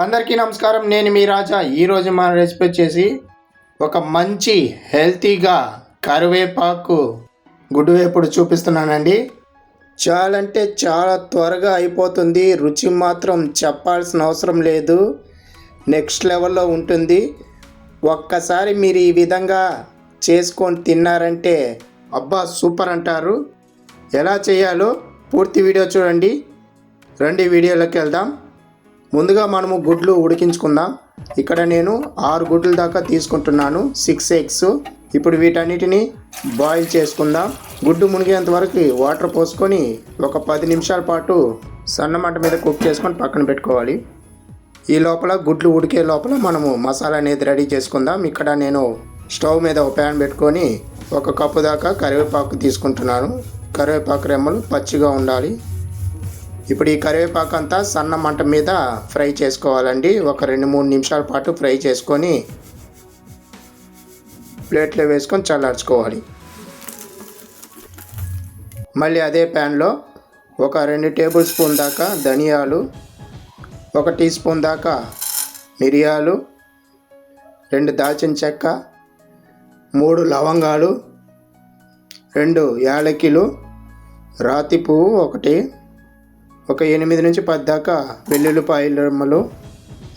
అందరికీ నమస్కారం. నేను మీ రాజా. ఈరోజు మన రెసిపీ వచ్చేసి ఒక మంచి హెల్తీగా కరివేపాకు గుడ్డు వేపుడు చూపిస్తున్నానండి. చాలా అంటే చాలా త్వరగా అయిపోతుంది. రుచి మాత్రం చెప్పాల్సిన అవసరం లేదు. నెక్స్ట్ లెవెల్లో ఉంటుంది. ఒక్కసారి మీరు ఈ విధంగా చేసుకొని తిన్నారంటే అబ్బా సూపర్ అంటారు. ఎలా చేయాలో పూర్తి వీడియో చూడండి. రండి వీడియోలోకి వెళ్దాం. ముందుగా మనము గుడ్లు ఉడికించుకుందాం. ఇక్కడ నేను ఆరు గుడ్లు దాకా తీసుకుంటున్నాను సిక్స్ ఎగ్స్ ఇప్పుడు వీటన్నిటిని బాయిల్ చేసుకుందాం. గుడ్డు మునిగేంత వరకు వాటర్ పోసుకొని ఒక పది నిమిషాల పాటు సన్న మంట మీద కుక్ చేసుకొని పక్కన పెట్టుకోవాలి. ఈ లోపల గుడ్లు ఉడికే లోపల మనము మసాలా అనేది రెడీ చేసుకుందాం. ఇక్కడ నేను స్టవ్ మీద ఒక ప్యాన్ పెట్టుకొని ఒక కప్పు దాకా కరివేపాకు తీసుకుంటున్నాను. కరివేపాకు రెమ్మలు పచ్చిగా ఉండాలి. ఇప్పుడు ఈ కరివేపాకు అంతా సన్న మంట మీద ఫ్రై చేసుకోవాలండి. ఒక రెండు మూడు నిమిషాల పాటు ఫ్రై చేసుకొని ప్లేట్లో వేసుకొని చల్లార్చుకోవాలి. మళ్ళీ అదే ప్యాన్లో ఒక రెండు టేబుల్ స్పూన్ దాకా ధనియాలు ఒక టీ స్పూన్ దాకా మిరియాలు రెండు దాల్చిన చెక్క మూడు లవంగాలు రెండు యాలకిలు రాతి పువ్వు ఒకటి ఒక ఎనిమిది నుంచి పది దాకా వెల్లుల్లిపాయల రెమ్మలు.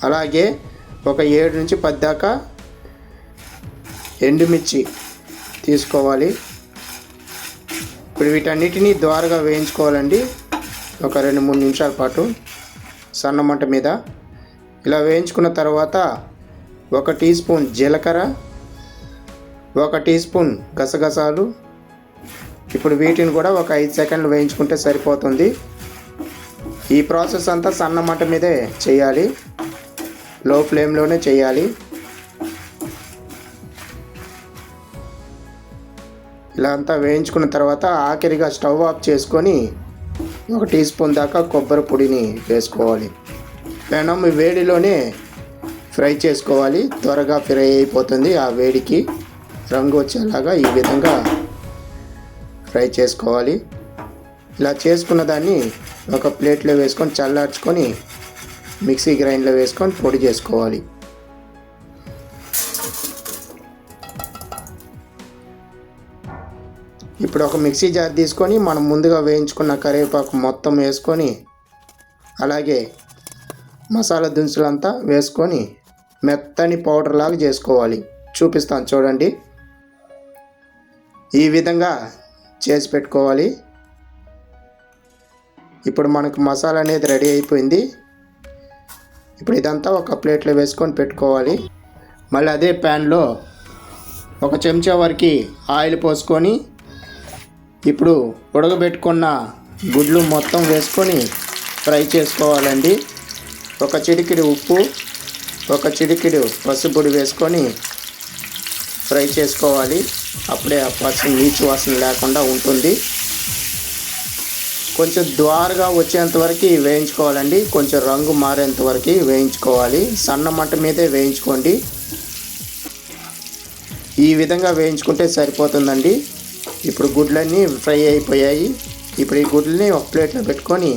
అలాగే ఒక ఏడు నుంచి పది దాకా ఎండుమిర్చి తీసుకోవాలి. ఇప్పుడు వీటన్నిటిని ద్వారగా వేయించుకోవాలండి. ఒక రెండు మూడు నిమిషాల పాటు సన్న మంట మీద. ఇలా వేయించుకున్న తర్వాత ఒక టీ స్పూన్ జీలకర్ర ఒక టీ స్పూన్ గసగసాలు. ఇప్పుడు వీటిని కూడా ఒక ఐదు సెకండ్లు వేయించుకుంటే సరిపోతుంది. ఈ ప్రాసెస్ అంతా సన్న మంట మీదే చేయాలి. లో ఫ్లేమ్లోనే చేయాలి. ఇలా అంతా వేయించుకున్న తర్వాత ఆఖరిగా స్టవ్ ఆఫ్ చేసుకొని ఒక టీ స్పూన్ దాకా కొబ్బరి పొడిని వేసుకోవాలి. పెనం వేడిలోనే ఫ్రై చేసుకోవాలి. త్వరగా ఫ్రై అయిపోతుంది ఆ వేడికి. రంగు వచ్చేలాగా ఈ విధంగా ఫ్రై చేసుకోవాలి. ఇలా చేసుకున్న దాన్ని ఒక ప్లేట్లో వేసుకొని చల్లార్చుకొని మిక్సీ గ్రైండ్లో వేసుకొని పొడి చేసుకోవాలి. ఇప్పుడు ఒక మిక్సీ జార్ తీసుకొని మనం ముందుగా వేయించుకున్న కరివేపాకు మొత్తం వేసుకొని అలాగే మసాలా దినుసులంతా వేసుకొని మెత్తని పౌడర్ లాగా చేసుకోవాలి. చూపిస్తాను చూడండి. ఈ విధంగా చేసి పెట్టుకోవాలి. ఇప్పుడు మనకు మసాలా అనేది రెడీ అయిపోయింది. ఇప్పుడు ఇదంతా ఒక ప్లేట్లో వేసుకొని పెట్టుకోవాలి. మళ్ళీ అదే ప్యాన్లో ఒక చెంచా వరకు ఆయిల్ పోసుకొని ఇప్పుడు ఉడకబెట్టుకున్న గుడ్లు మొత్తం వేసుకొని ఫ్రై చేసుకోవాలండి. ఒక చిటికిడి ఉప్పు ఒక చిటికిడి పసుపుడి వేసుకొని ఫ్రై చేసుకోవాలి. అప్పుడే ఆ పసుపు నీచు వాసన లేకుండా ఉంటుంది. కొంచెం ద్వారగా వచ్చేంత వరకు వేయించుకోవాలండి. కొంచెం రంగు మారేంత వరకు వేయించుకోవాలి. సన్న మంట మీదే వేయించుకోండి. ఈ విధంగా వేయించుకుంటే సరిపోతుందండి. ఇప్పుడు గుడ్లన్నీ ఫ్రై అయిపోయాయి. ఇప్పుడు ఈ గుడ్లని ఒక ప్లేట్లో పెట్టుకొని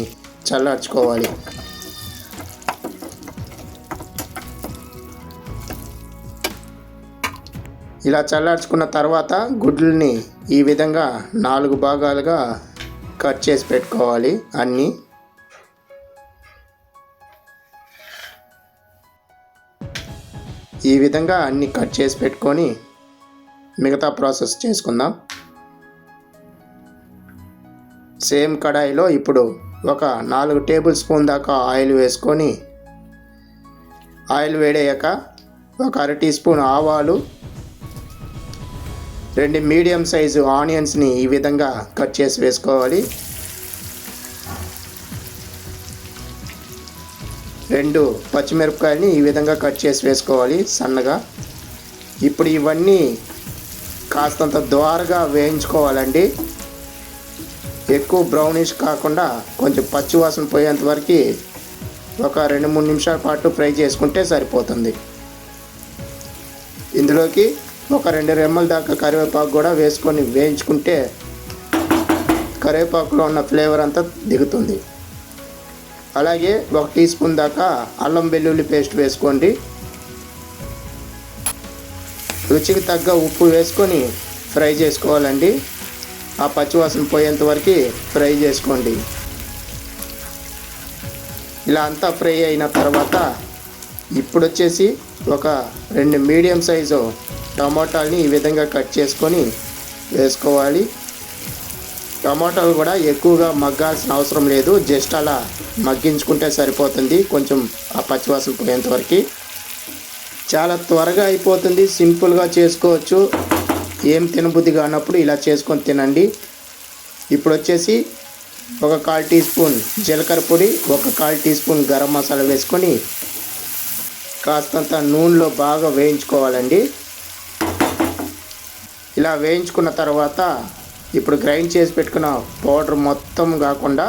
చల్లార్చుకోవాలి. ఇలా చల్లార్చుకున్న తర్వాత గుడ్లని ఈ విధంగా నాలుగు భాగాలుగా కట్ చేసి పెట్టుకోవాలి అన్నీ. ఈ విధంగా అన్ని కట్ చేసి పెట్టుకొని మిగతా ప్రాసెస్ చేసుకుందాం. సేమ్ కడాయిలో ఇప్పుడు ఒక నాలుగు టేబుల్ స్పూన్ దాకా ఆయిల్ వేసుకొని ఆయిల్ వేడయ్యాక ఒక అర టీ స్పూన్ ఆవాలు రెండు మీడియం సైజు ఆనియన్స్ని ఈ విధంగా కట్ చేసి వేసుకోవాలి. రెండు పచ్చిమిరపకాయలని ఈ విధంగా కట్ చేసి వేసుకోవాలి సన్నగా. ఇప్పుడు ఇవన్నీ కాస్తంత ద్వారగా వేయించుకోవాలండి. ఎక్కువ బ్రౌనిష్ కాకుండా కొంచెం పచ్చి వాసన పోయేంత వరకు ఒక రెండు మూడు నిమిషాల పాటు ఫ్రై చేసుకుంటే సరిపోతుంది. ఇందులోకి ఒక రెండు రెమ్మల దాకా కరివేపాకు కూడా వేసుకొని వేయించుకుంటే కరివేపాకులో ఉన్న ఫ్లేవర్ అంతా దిగుతుంది. అలాగే ఒక టీ స్పూన్ దాకా అల్లం వెల్లుల్లి పేస్ట్ వేసుకోండి. రుచికి తగ్గ ఉప్పు వేసుకొని ఫ్రై చేసుకోవాలండి. ఆ పచ్చివాసన పోయేంత వరకు ఫ్రై చేసుకోండి. ఇలా అంతా ఫ్రై అయిన తర్వాత ఇప్పుడు వచ్చేసి ఒక రెండు మీడియం సైజు టమాటాలని ఈ విధంగా కట్ చేసుకొని వేసుకోవాలి. టమాటాలు కూడా ఎక్కువగా మగ్గాల్సిన అవసరం లేదు. జస్ట్ అలా మగ్గించుకుంటే సరిపోతుంది. కొంచెం ఆ పచ్చివాసన పోయేంతవరకు చాలా త్వరగా అయిపోతుంది. సింపుల్గా చేసుకోవచ్చు. ఏం తినబుద్ధి కానప్పుడు ఇలా చేసుకొని తినండి. ఇప్పుడు వచ్చేసి ఒక కాల్ టీ స్పూన్ జీలకర్ర పొడి ఒక కాల్ టీ స్పూన్ గరం మసాలా వేసుకొని కాస్తంత నూనెలో బాగా వేయించుకోవాలండి. ఇలా వేయించుకున్న తర్వాత ఇప్పుడు గ్రైండ్ చేసి పెట్టుకున్న పౌడర్ మొత్తం కాకుండా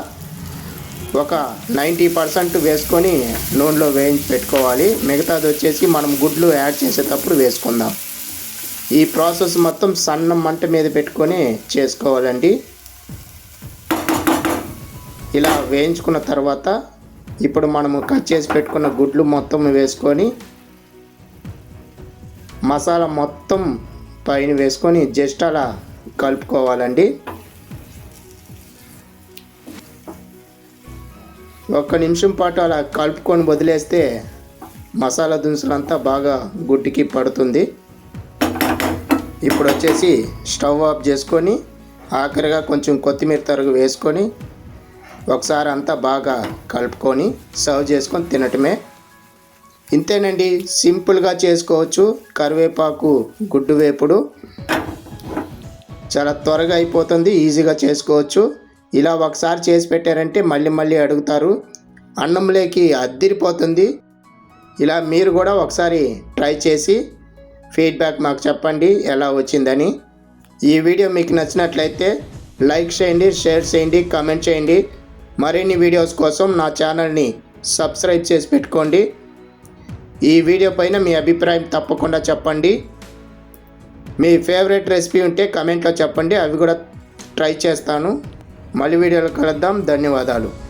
ఒక నైంటీ పర్సెంట్ వేసుకొని నూనెలో వేయించి పెట్టుకోవాలి. మిగతాది వచ్చేసి మనం గుడ్లు యాడ్ చేసేటప్పుడు వేసుకుందాం. ఈ ప్రాసెస్ మొత్తం సన్న మంట మీద పెట్టుకొని చేసుకోవాలండి. ఇలా వేయించుకున్న తర్వాత ఇప్పుడు మనము కట్ చేసి పెట్టుకున్న గుడ్లు మొత్తం వేసుకొని మసాలా మొత్తం పైన వేసుకొని జస్ట్ అలా కలుపుకోవాలండి. ఒక్క నిమిషం పాటు అలా కలుపుకొని వదిలేస్తే మసాలా దినుసులంతా బాగా గుడ్డికి పడుతుంది. ఇప్పుడు వచ్చేసి స్టవ్ ఆఫ్ చేసుకొని ఆఖరిగా కొంచెం కొత్తిమీర తరుగు వేసుకొని ఒకసారి అంతా బాగా కలుపుకొని సర్వ్ చేసుకొని తినటమే. ఇంతేనండి సింపుల్గా చేసుకోవచ్చు. కరివేపాకు గుడ్డు వేపుడు. చాలా త్వరగా అయిపోతుంది ఈజీగా చేసుకోవచ్చు. ఇలా ఒకసారి చేసి పెట్టారంటే మళ్ళీ మళ్ళీ అడుగుతారు. అన్నంలోకి అద్దిరిపోతుంది. ఇలా మీరు కూడా ఒకసారి ట్రై చేసి ఫీడ్బ్యాక్ మాకు చెప్పండి ఎలా వచ్చిందని. ఈ వీడియో మీకు నచ్చినట్లయితే లైక్ చేయండి షేర్ చేయండి కామెంట్ చేయండి. మరిన్ని వీడియోస్ కోసం నా ఛానల్ని సబ్స్క్రైబ్ చేసి పెట్టుకోండి. ఈ వీడియో పైన మీ అభిప్రాయం తప్పకుండా చెప్పండి. మీ ఫేవరెట్ రెసిపీ ఉంటే కమెంట్లో చెప్పండి. అవి కూడా ట్రై చేస్తాను. మళ్ళీ వీడియోలో కలుద్దాం. ధన్యవాదాలు.